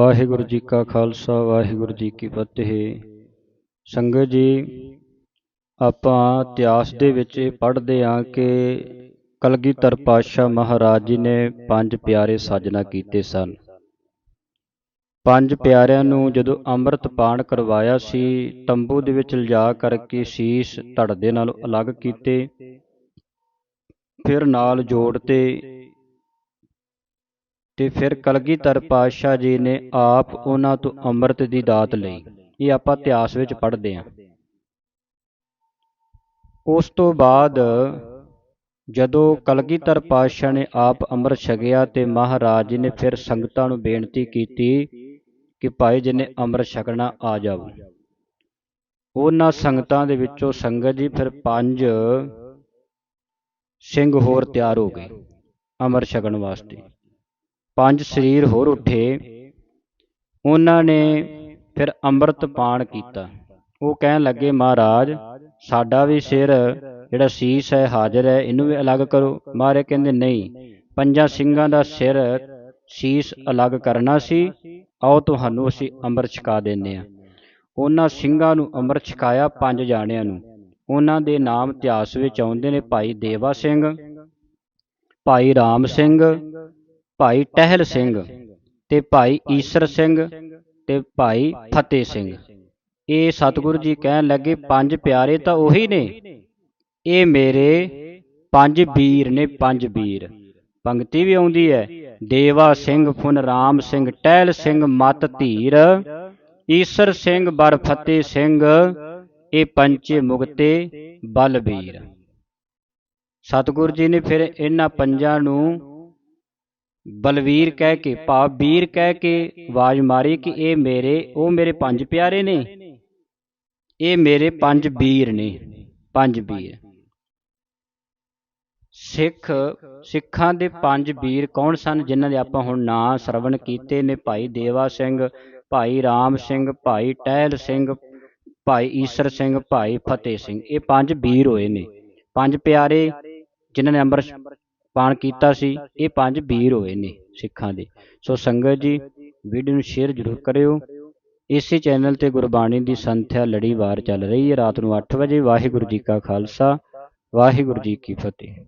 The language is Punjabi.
ਵਾਹਿਗੁਰੂ ਜੀ ਕਾ ਖਾਲਸਾ, ਵਾਹਿਗੁਰੂ ਜੀ ਕੀ ਫਤਿਹ। ਸੰਗਤ ਜੀ, ਆਪਾਂ ਇਤਿਹਾਸ ਦੇ ਵਿੱਚ ਇਹ ਪੜ੍ਹਦੇ ਹਾਂ ਕਿ ਕਲਗੀਧਰ ਪਾਤਸ਼ਾਹ ਮਹਾਰਾਜ ਜੀ ਨੇ ਪੰਜ ਪਿਆਰੇ ਸਾਜਨਾ ਕੀਤੇ ਸਨ। ਪੰਜ ਪਿਆਰਿਆਂ ਨੂੰ ਜਦੋਂ ਅੰਮ੍ਰਿਤ ਪਾਣ ਕਰਵਾਇਆ ਸੀ, ਤੰਬੂ ਦੇ ਵਿੱਚ ਲਿਜਾ ਕਰਕੇ ਸੀਸ ਧੜ ਦੇ ਨਾਲ ਅਲੱਗ ਕੀਤੇ, ਫਿਰ ਨਾਲ ਜੋੜ ਤੇ ਤੇ ਫਿਰ ਕਲਗੀਧਰ ਪਾਤਸ਼ਾਹ ਜੀ ਨੇ ਆਪ ਉਹਨਾਂ ਤੋਂ ਅੰਮ੍ਰਿਤ ਦੀ ਦਾਤ ਲਈ। ਇਹ ਆਪਾਂ ਇਤਿਹਾਸ ਵਿੱਚ ਪੜ੍ਹਦੇ ਹਾਂ। ਉਸ ਤੋਂ ਬਾਅਦ ਜਦੋਂ ਕਲਗੀਧਰ ਪਾਤਸ਼ਾਹ ਨੇ ਆਪ ਅੰਮ੍ਰਿਤ ਛਕਿਆ ਤੇ ਮਹਾਰਾਜ ਜੀ ਨੇ ਫਿਰ ਸੰਗਤਾਂ ਨੂੰ ਬੇਨਤੀ ਕੀਤੀ ਕਿ ਭਾਈ ਜਿਹਨੇ ਅੰਮ੍ਰਿਤ ਛਕਣਾ ਆ ਜਾਓ। ਉਹਨਾਂ ਸੰਗਤਾਂ ਦੇ ਵਿੱਚੋਂ ਸੰਗਤ ਜੀ ਫਿਰ ਪੰਜ ਸਿੰਘ ਹੋਰ ਤਿਆਰ ਹੋ ਗਏ ਅੰਮ੍ਰਿਤ ਛਕਣ ਵਾਸਤੇ। ਪੰਜ ਸਰੀਰ ਹੋਰ ਉੱਠੇ। ਉਹਨਾਂ ਨੇ ਫਿਰ ਅੰਮ੍ਰਿਤ ਪਾਣ ਕੀਤਾ। ਉਹ ਕਹਿਣ ਲੱਗੇ, ਮਹਾਰਾਜ, ਸਾਡਾ ਵੀ ਸਿਰ ਜਿਹੜਾ ਸੀਸ ਹੈ, ਹਾਜ਼ਰ ਹੈ, ਇਹਨੂੰ ਵੀ ਅਲੱਗ ਕਰੋ। ਮਹਾਰਾਜ ਕਹਿੰਦੇ, ਨਹੀਂ, ਪੰਜਾਂ ਸਿੰਘਾਂ ਦਾ ਸਿਰ ਸੀਸ ਅਲੱਗ ਕਰਨਾ ਸੀ। ਆਓ ਤੁਹਾਨੂੰ ਅਸੀਂ ਅੰਮ੍ਰਿਤ ਛਕਾ ਦਿੰਦੇ ਆ ਉਹਨਾਂ ਸਿੰਘਾਂ ਨੂੰ ਅੰਮ੍ਰਿਤ ਛਕਾਇਆ ਪੰਜ ਜਾਣਿਆਂ ਨੂੰ। ਉਹਨਾਂ ਦੇ ਨਾਮ ਇਤਿਹਾਸ ਵਿੱਚ ਆਉਂਦੇ ਨੇ, ਭਾਈ ਦੇਵਾ ਸਿੰਘ, ਭਾਈ ਰਾਮ ਸਿੰਘ ਭਾਈ ਟਹਿਲ ਸਿੰਘ ਤੇ ਭਾਈ ਈਸਰ ਸਿੰਘ ਤੇ ਭਾਈ ਫਤਿਹ ਸਿੰਘ। ਇਹ ਸਤਿਗੁਰੂ ਜੀ ਕਹਿਣ ਲੱਗੇ ਪੰਜ ਪਿਆਰੇ ਤਾਂ ਉਹੀ ਨੇ। ਇਹ ਮੇਰੇ ਪੰਜ ਵੀਰ ਨੇ ਪੰਜ ਵੀਰ। ਪੰਕਤੀ ਵੀ ਆਉਂਦੀ ਹੈ ਦੇਵਾ ਸਿੰਘ ਫੁਨ ਰਾਮ ਸਿੰਘ ਟਹਿਲ ਸਿੰਘ ਮਤ ਧੀਰ। ਈਸਰ ਸਿੰਘ ਬਰ ਫਤਿਹ ਸਿੰਘ। ਇਹ ਪੰਚੇ ਮੁਕਤੇ ਬਲਬੀਰ। ਸਤਿਗੁਰੂ ਜੀ ਨੇ ਫਿਰ ਇਹਨਾਂ ਪੰਜਾਂ ਨੂੰ ਬਲਵੀਰ ਕਹਿ ਕੇ, ਭਾਵ ਵੀਰ ਕਹਿ ਕੇ ਆਵਾਜ਼ ਮਾਰੀ ਕਿ ਇਹ ਮੇਰੇ, ਉਹ ਮੇਰੇ ਪੰਜ ਪਿਆਰੇ ਨੇ। ਇਹ ਮੇਰੇ ਪੰਜ ਵੀਰ ਨੇ, ਪੰਜ ਵੀਰ ਸਿੱਖ, ਸਿੱਖਾਂ ਦੇ ਪੰਜ ਵੀਰ ਕੌਣ ਸਨ ਜਿਨ੍ਹਾਂ ਦੇ ਆਪਾਂ ਹੁਣ ਨਾਂ ਸਰਵਣ ਕੀਤੇ ਨੇ? ਭਾਈ ਦੇਵਾ ਸਿੰਘ, ਭਾਈ ਰਾਮ ਸਿੰਘ, ਭਾਈ ਟਹਿਲ ਸਿੰਘ, ਭਾਈ ਈਸਰ ਸਿੰਘ, ਭਾਈ ਫਤਿਹ ਸਿੰਘ। ਇਹ ਪੰਜ ਵੀਰ ਹੋਏ ਨੇ। ਪੰਜ ਪਿਆਰੇ ਜਿਨ੍ਹਾਂ ਨੇ ਅੰਮ੍ਰਿਤ ਪਾਣ ਕੀਤਾ ਸੀ, ਇਹ ਪੰਜ ਵੀਰ ਹੋਏ ਨੇ ਸਿੱਖਾਂ ਦੇ। ਸੋ ਸੰਗਤ ਜੀ ਵੀਡੀਓ ਨੂੰ ਸ਼ੇਅਰ ਜ਼ਰੂਰ ਕਰਿਓ। ਇਸੇ ਚੈਨਲ ਤੇ ਗੁਰਬਾਣੀ ਦੀ ਸੰਥਿਆ ਲੜੀਵਾਰ ਚੱਲ ਰਹੀ ਹੈ। ਰਾਤ ਨੂੰ 8 ਵਜੇ ਵਾਹਿਗੁਰੂ ਜੀ ਕਾ ਖਾਲਸਾ, ਵਾਹਿਗੁਰੂ ਜੀ ਕੀ ਫਤਿਹ।